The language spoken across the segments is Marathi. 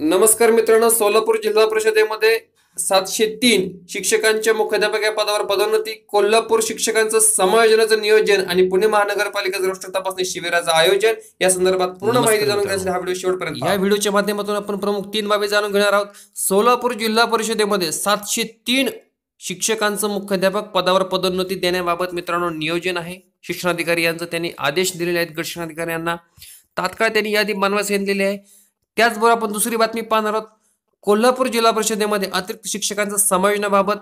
नमस्कार मित्रांनो सोलापूर जिल्हा परिषदेमध्ये सातशे तीन शिक्षकांच्या मुख्याध्यापक या पदावर पदोन्नती कोल्हापूर शिक्षकांचं समायोजनाचं नियोजन आणि पुणे महानगरपालिकेचं राष्ट्र तपासणी शिबिराचं आयोजन. या संदर्भात पूर्ण माहिती जाणून घेण्यासाठी हा व्हिडिओ शेवटपर्यंत या व्हिडिओच्या माध्यमातून आपण प्रमुख तीन बाबी जाणून घेणार आहोत. सोलापूर जिल्हा परिषदेमध्ये सातशे तीन शिक्षकांचं मुख्याध्यापक पदावर पदोन्नती देण्याबाबत मित्रांनो नियोजन आहे. शिक्षणाधिकारी यांचं त्यांनी आदेश दिलेले आहेत गट शिक्षणाधिकारी यांना. तात्काळ त्यांनी यादी बनवायला सांगितलेली आहे. त्याचबरोबर आपण दुसरी बातमी पाहणार आहोत. कोल्हापूर जिल्हा परिषदेमध्ये अतिरिक्त शिक्षकांचं समायोजनाबाबत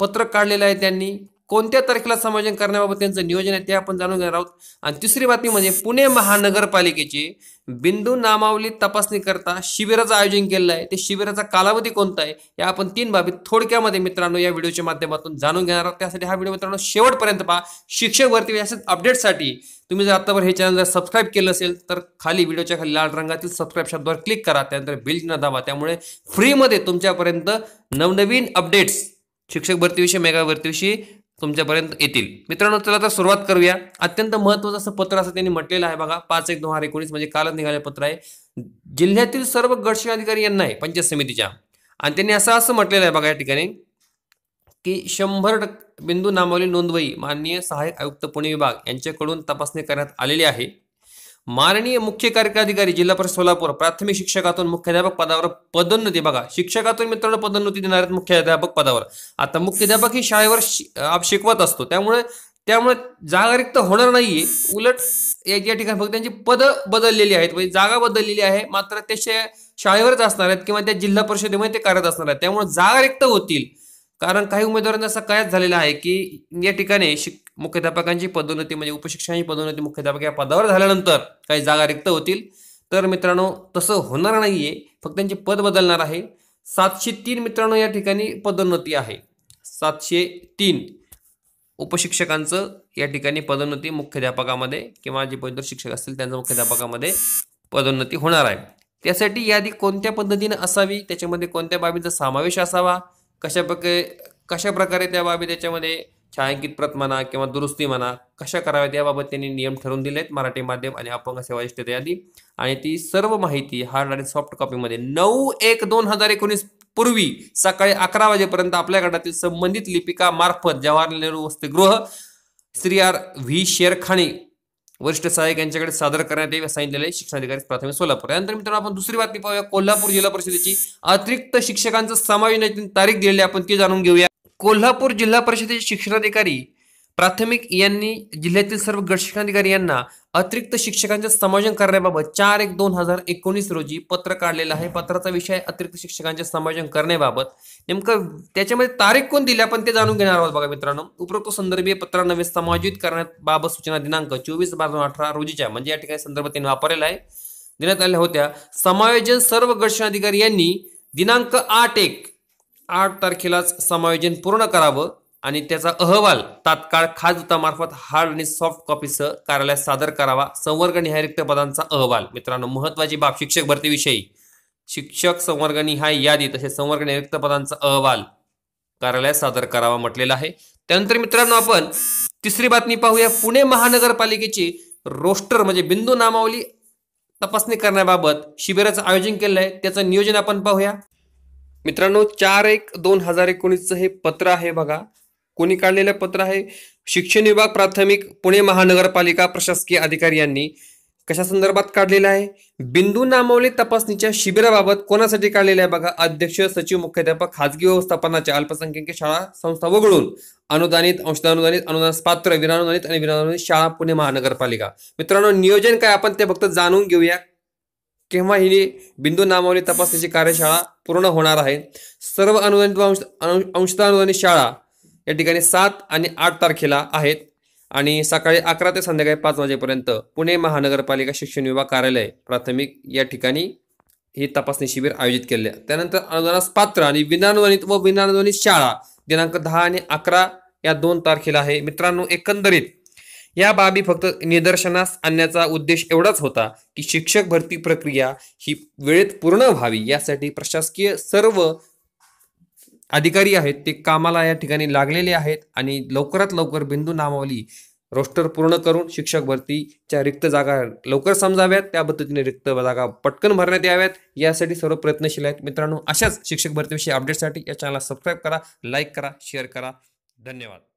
पत्रक काढलेलं आहे त्यांनी. कोणत्या तारखेला समायोजन करण्याबाबत त्यांचं नियोजन आहे ते आपण जाणून घेणार आहोत. आणि तिसरी बातमी म्हणजे पुणे महानगरपालिकेची बिंदू नामावली तपासणी करता शिबिराचं आयोजन केलेलं आहे. ते शिबिराचा कालावधी कोणता आहे? या आपण तीन बाबी थोडक्यामध्ये मित्रांनो या व्हिडिओच्या माध्यमातून जाणून घेणार आहोत. त्यासाठी हा व्हिडिओ मित्रांनो शेवटपर्यंत पहा. शिक्षक भरती असेच अपडेटसाठी तुम्ही जर आतावर हे चॅनल जर सबस्क्राईब केलं असेल तर खाली व्हिडिओच्या खाली लाल रंगातील सबस्क्राईब शब्दावर क्लिक करा. त्यानंतर बिल न दाबा. त्यामुळे फ्रीमध्ये तुमच्यापर्यंत नवनवीन अपडेट्स शिक्षक भरतीविषयी मेगा भरतीविषयी तुमच्यापर्यंत येतील. मित्रांनो चला तर सुरुवात करूया. अत्यंत महत्त्वाचं असं पत्र असं त्यांनी म्हटलेलं आहे बघा. पाच एक दोन हजार एकोणीस म्हणजे कालच निघालेलं पत्र आहे. जिल्ह्यातील सर्व गटशिक अधिकारी यांना आहे पंचायत समितीच्या. आणि त्यांनी असं असं म्हटलेलं आहे बघा या ठिकाणी की शंभर टक्के बिंदू नामावली नोंदवही माननीय सहाय्यक आयुक्त पुणे विभाग यांच्याकडून तपासणी करण्यात आलेली आहे. माननीय मुख्य कार्यकारी जिल्हा परिषद सोलापूर प्राथमिक शिक्षकातून मुख्याध्यापक पदावर पदोन्नती बघा. शिक्षकातून मित्रांनो पदोन्नती देणार आहेत मुख्याध्यापक पदावर. आता मुख्याध्यापक ही शाळेवर शिकवत असतो. त्यामुळे त्यामुळे जागा रिक्त होणार नाहीये. उलट या ठिकाणी फक्त त्यांची पद बदललेली आहेत. म्हणजे जागा बदललेली आहे. मात्र ते शाळेवरच असणार आहेत किंवा त्या जिल्हा परिषदेमध्ये ते कार्यरत असणार आहेत. त्यामुळे जागा रिक्त होतील. कारण काही उमेदवारांना असं कायच झालेलं आहे की या ठिकाणी शिक मुख्याध्यापकांची पदोन्नती म्हणजे उपशिक्षणाची पदोन्नती मुख्याध्यापक या पदावर झाल्यानंतर काही जागा रिक्त होतील. तर मित्रांनो तसं होणार नाहीये. फक्त त्यांचे पद बदलणार आहे. सातशे तीन मित्रांनो या ठिकाणी पदोन्नती आहे. सातशे तीन उपशिक्षकांचं या ठिकाणी पदोन्नती मुख्याध्यापकामध्ये किंवा जे पदवीधर शिक्षक असतील त्यांचं मुख्याध्यापकामध्ये पदोन्नती होणार आहे. त्यासाठी यादी कोणत्या पद्धतीने असावी? त्याच्यामध्ये कोणत्या बाबींचा समावेश असावा? कशा प्रकारे कशा प्रकारे त्या बाबी त्याच्यामध्ये छायांकित प्रत म्हणा किंवा दुरुस्ती म्हणा कशा कराव्यात याबाबत त्यांनी नियम ठरवून दिले आहेत मराठी माध्यम आणि अपंग सेवा यादी आणि ती सर्व माहिती हार्ड आणि सॉफ्ट कॉपीमध्ये नऊ एक दोन हजार एकोणीस पूर्वी सकाळी अकरा वाजेपर्यंत आपल्या गटातील संबंधित लिपिका मार्फत जवाहरलाल नेहरू वसतिगृह श्री आर व्ही शेरखाणी वरिष्ठ सहाय्यक यांच्याकडे सादर करण्यात येईल सांगितलेले शिक्षणाधिकारी प्राथमिक सोलापूर. यानंतर मित्रांनो आपण दुसरी बातमी पाहूया. कोल्हापूर जिल्हा परिषदेची अतिरिक्त शिक्षकांचं समायोजनाची तारीख दिलेली आपण ती जाणून घेऊया. कोल्हापूर जिल्हा परिषदेचे शिक्षणाधिकारी प्राथमिक यांनी जिल्ह्यातील सर्व गट शिक्षणाधिकारी यांना अतिरिक्त शिक्षकांचे समायोजन करण्याबाबत चार एक दोन हजार एकोणीस रोजी पत्र काढलेलं आहे. पत्राचा विषय अतिरिक्त शिक्षकांचे समायोजन करण्याबाबत. नेमकं त्याच्यामध्ये तारीख कोण दिली आपण ते जाणून घेणार आहोत बघा मित्रांनो. उपरोक्त संदर्भीय पत्रानवे समायोजित करण्याबाबत सूचना दिनांक चोवीस बारा अठरा रोजीच्या म्हणजे या ठिकाणी संदर्भ त्यांनी वापरलेला आहे. देण्यात आल्या होत्या. समायोजन सर्व गट शिक्षणाधिकारी यांनी दिनांक आठ एक आठ तारखेलाच समायोजन पूर्ण करावं. आणि त्याचा अहवाल तात्काळ खाजदूतामार्फत हार्ड आणि सॉफ्ट कॉपीसह कार्यालयात सादर करावा संवर्गनिहाय रिक्त पदांचा अहवाल. मित्रांनो महत्वाची बाब शिक्षक भरतीविषयी. शिक्षक संवर्गनिहाय यादी तसेच संवर्गनिहाय रिक्त पदांचा अहवाल कार्यालयात सादर करावा म्हटलेला आहे. त्यानंतर मित्रांनो आपण तिसरी बातमी पाहूया. पुणे महानगरपालिकेची रोस्टर म्हणजे बिंदू नामावली तपासणी करण्याबाबत शिबिराचं आयोजन केलं आहे त्याचं नियोजन आपण पाहूया. मित्रांनो चार एक दोन हजार एकोणीसचं हे पत्र आहे बघा. कोणी काढलेलं पत्र आहे? शिक्षण विभाग प्राथमिक पुणे महानगरपालिका प्रशासकीय अधिकारी यांनी कशा संदर्भात काढलेलं आहे? बिंदू नामावली तपासणीच्या शिबिराबाबत कोणासाठी काढलेलं आहे? बघा अध्यक्ष सचिव मुख्याध्यापक खाजगी व्यवस्थापनाच्या अल्पसंख्याक शाळा संस्था वगळून अनुदानित अंशदानुदानित अनुदान पात्र विनानुदानित आणि विनानुदानित शाळा पुणे महानगरपालिका. मित्रांनो नियोजन काय आपण ते फक्त जाणून घेऊया. केव्हा ही बिंदू नामावली तपासणीची कार्यशाळा पूर्ण होणार आहे. सर्व अनुदानित अंशदा अनुदानित शाळा या ठिकाणी सात आणि आठ तारखेला आहेत. आणि सकाळी अकरा ते संध्याकाळी पाच वाजेपर्यंत पुणे महानगरपालिका शिक्षण विभाग कार्यालय प्राथमिक या ठिकाणी हे तपासणी शिबिर आयोजित केले. त्यानंतर अनुदानास पात्र आणि विनानुदानित व विनानुदानित शाळा दिनांक दहा आणि अकरा या दोन तारखेला आहे. मित्रांनो एकंदरीत या बाबी फक्त निदर्शनास आणण्याचा उद्देश एवढाच होता की शिक्षक भरती प्रक्रिया ही वेळेत पूर्ण व्हावी यासाठी प्रशासकीय सर्व अधिकारी आहेत ते कामाला या ठिकाणी लागलेले आहेत आणि लवकरात लवकर बिंदू नामावली रोस्टर पूर्ण करून शिक्षक भरतीच्या रिक्त जागा लवकर समजाव्यात त्या पद्धतीने रिक्त जागा पटकन भरण्यात याव्यात यासाठी सर्व प्रयत्नशील आहेत. मित्रांनो अशाच शिक्षक भरतीविषयी अपडेटसाठी या चॅनलला सबस्क्राईब करा लाईक करा शेअर करा. धन्यवाद.